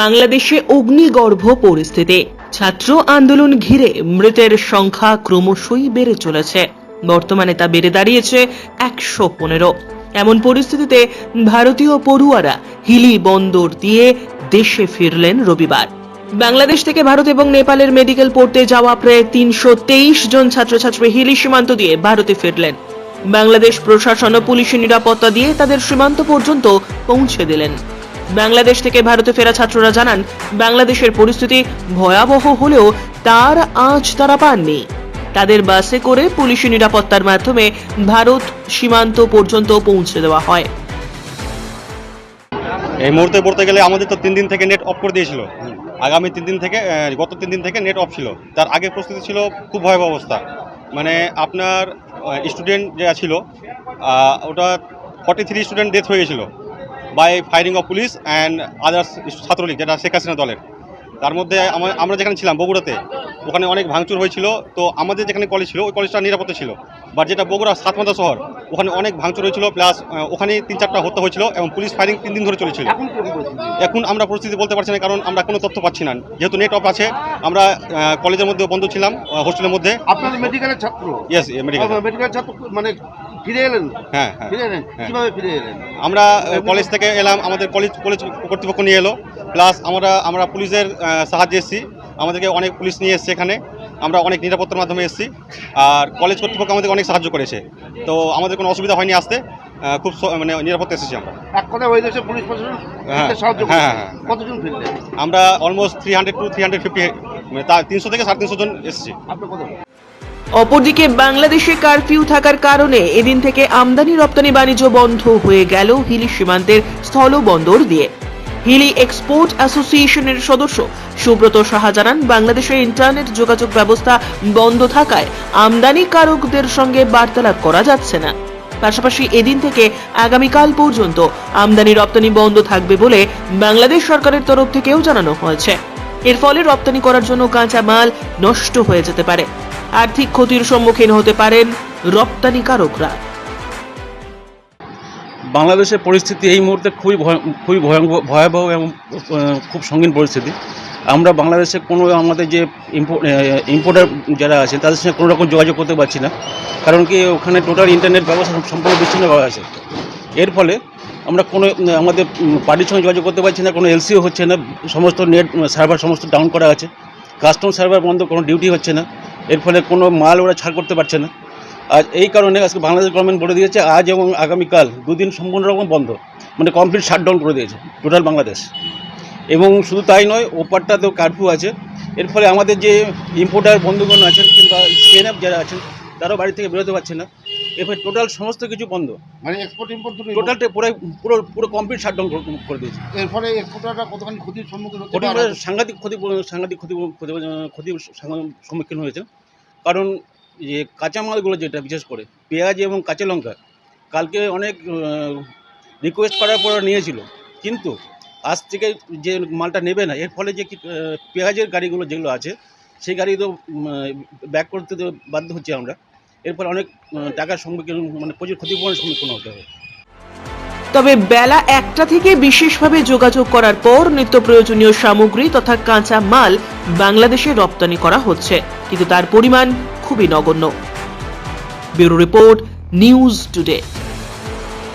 বাংলাদেশে অগ্নিগর্ভ পরিস্থিতি। ছাত্র আন্দোলন ঘিরে মৃতের সংখ্যা ক্রমশই বেড়ে চলেছে। বর্তমানে তা বেড়ে দাঁড়িয়েছে একশো পনেরো। এমন পরিস্থিতিতে ভারতীয় পড়ুয়ারা হিলি বন্দর দিয়ে দেশে ফিরলেন রবিবার। বাংলাদেশ থেকে ভারত এবং নেপালের মেডিকেল পড়তে যাওয়া প্রায় তিনশো তেইশ জন ছাত্রছাত্রী হিলি সীমান্ত দিয়ে ভারতে ফিরলেন। বাংলাদেশ প্রশাসন ও পুলিশের নিরাপত্তা দিয়ে তাদের সীমান্ত পর্যন্ত পৌঁছে দিলেন। বাংলাদেশ থেকে ভারতে ফেরা ছাত্ররা জানান, বাংলাদেশের পরিস্থিতি ভয়াবহ হলেও তার আঁচ তারা পাননি। তাদের বাসে করে পুলিশি নিরাপত্তার মাধ্যমে ভারত সীমান্ত পর্যন্ত পৌঁছে দেওয়া হয়। এই মুহূর্তে পড়তে গেলে আমাদের তো তিন দিন থেকে নেট অফ করে দিয়েছিল। আগামী তিন দিন থেকে গত তিন দিন থেকে নেট অফ ছিল। তার আগে প্রস্তুতি ছিল খুব ভয়াবহ অবস্থা। মানে আপনার স্টুডেন্ট যে ছিল ওটা ফর্টি থ্রি স্টুডেন্ট ডেথ হয়ে গেছিল। By firing of police and others Chhatra League যেটা শেখ হাসিনা দলের। তার মধ্যে আমরা যেখানে ছিলাম বগুড়াতে ওখানে অনেক ভাঙচুর হয়েছিল। তো আমাদের যেখানে কলেজ ছিল ওই কলেজটা নিরাপত্তা ছিল। বাট যেটা বগুড়া সাতমাথা শহর ওখানে অনেক ভাঙচুর হয়েছিল। প্লাস ওখানে তিন চারটা হত্যা হয়েছিল এবং পুলিশ ফায়ারিং তিন দিন ধরে চলেছিল। এখন আমরা পরিস্থিতি বলতে পারছি না কারণ আমরা কোনো তথ্য পাচ্ছি না। যেহেতু নেট অফ আছে আমরা কলেজের মধ্যে বন্ধ ছিলাম হোস্টেলের মধ্যে। আপনাদের মেডিকেলের ছাত্র? ইয়েস মেডিকেল মেডিকেল ছাত্র মানে ফিরে এলেন হ্যাঁ হ্যাঁ। ফিরে এলেন? হ্যাঁ। কীভাবে ফিরে এলেন? আমরা কলেজ থেকে এলাম আমাদের কলেজ কলেজ কর্তৃপক্ষ নিয়ে এলো। প্লাস আমরা আমরা পুলিশের সাহায্যে এসেছি। আমাদেরকে অনেক পুলিশ নিয়ে এসছে এখানে। আমরা অনেক নিরাপত্তার মাধ্যমে এসেছি। আর কলেজ কর্তৃপক্ষ আমাদের অনেক সাহায্য করেছে। তো আমাদের কোনো অসুবিধা হয়নি আসতে। খুব মানে নিরাপত্তা এসেছি আমরা। এক কথা ওই দেশে পুলিশ প্রশাসন হ্যাঁ, সাহায্য হ্যাঁ, হ্যাঁ। কতজন ফিরলেন? আমরা almost three hundred to three hundred fifty মানে তা তিনশো থেকে সাড়ে তিনশো জন এসেছি। আপনি কত অপরদিকে বাংলাদেশে কারফিউ থাকার কারণে এদিন থেকে আমদানি রপ্তানি বাণিজ্য বন্ধ হয়ে গেল হিলি সীমান্তের স্থলবন্দর দিয়ে। হিলি এক্সপোর্ট অ্যাসোসিয়েশনের সদস্য সুব্রত সাহা জানান বাংলাদেশের ইন্টারনেট যোগাযোগ ব্যবস্থা বন্ধ থাকায় আমদানিকারকদের সঙ্গে বার্তালাপ করা যাচ্ছে না। পাশাপাশি এদিন থেকে আগামীকাল পর্যন্ত আমদানি রপ্তানি বন্ধ থাকবে বলে বাংলাদেশ সরকারের তরফ থেকেও জানানো হয়েছে। এর ফলে রপ্তানি করার জন্য কাঁচা মাল নষ্ট হয়ে যেতে পারে। আর্থিক ক্ষতির সম্মুখীন হতে পারেন রপ্তানিকারকরা। বাংলাদেশের পরিস্থিতি এই মুহূর্তে খুবই খুবই ভয়াবহ এবং খুব সঙ্গীন পরিস্থিতি। আমরা বাংলাদেশে কোনো আমাদের যে ইম্পোর্টার যারা আছে, তাদের সঙ্গে কোনো রকম যোগাযোগ করতে পারছি না। কারণ কি, ওখানে টোটাল ইন্টারনেট ব্যবস্থা সম্পূর্ণ বিচ্ছিন্ন করা আছে। এর ফলে আমরা কোনো আমাদের পার্টির সঙ্গে যোগাযোগ করতে পারছি না, কোনো এলসিও হচ্ছে না, সমস্ত নেট সার্ভার সমস্ত ডাউন করা আছে। কাস্টম সার্ভার বন্ধ, কোনো ডিউটি হচ্ছে না। এর ফলে কোনো মাল ওরা ছাড় করতে পারছে না। আর এই কারণে আজকে বাংলাদেশ গভর্নমেন্ট বলে দিয়েছে, আজ এবং আগামীকাল দুদিন সম্পূর্ণ রকম বন্ধ মানে কমপ্লিট শাটডাউন করে দিয়েছে টোটাল বাংলাদেশ। এবং শুধু তাই নয়, ওপারটাতেও কারফিউ আছে। এর ফলে আমাদের যে ইম্পোর্টার বন্ধুগণ আছেন কিংবা সিএনএফ যারা আছেন, তারাও বাড়ি থেকে বেরোতে পারছে না। এরপরে টোটাল সমস্ত কিছু বন্ধ। মানে এক্সপোর্ট ইম্পোর্ট টোটালটা পুরো পুরো পুরো কমপ্লিট শাটডাউন করে দিয়েছে। এর ফলে এক্সপোর্টাররা কতখানি ক্ষতির সম্মুখীন ক্ষতি পারে? সাংঘাতিক ক্ষতি সাংঘাতিক ক্ষতি ক্ষতি- ক্ষতির সম্মুখীন হয়েছে। কারণ যে কাঁচামালগুলো যেটা বিশেষ করে পেঁয়াজ এবং কাঁচা লঙ্কা কালকে অনেক রিকোয়েস্ট করার পর নিয়েছিল। কিন্তু আজ থেকে যে মালটা নেবে না এর ফলে যে পেঁয়াজের গাড়িগুলো যেগুলো আছে সেই গাড়ি তো ব্যাক করতে বাধ্য হচ্ছে আমরা। এর ফলে অনেক টাকার সম্মুখীন মানে প্রচুর ক্ষতিপূরণের সম্মুখীন হতে হবে। তবে বেলা একটা থেকে বিশেষভাবে যোগাযোগ করার পর নিত্য প্রয়োজনীয় সামগ্রী তথা কাঁচা মাল বাংলাদেশে রপ্তানি করা হচ্ছে, কিন্তু তার পরিমাণ খুবই নগণ্য। Bureau report, news today.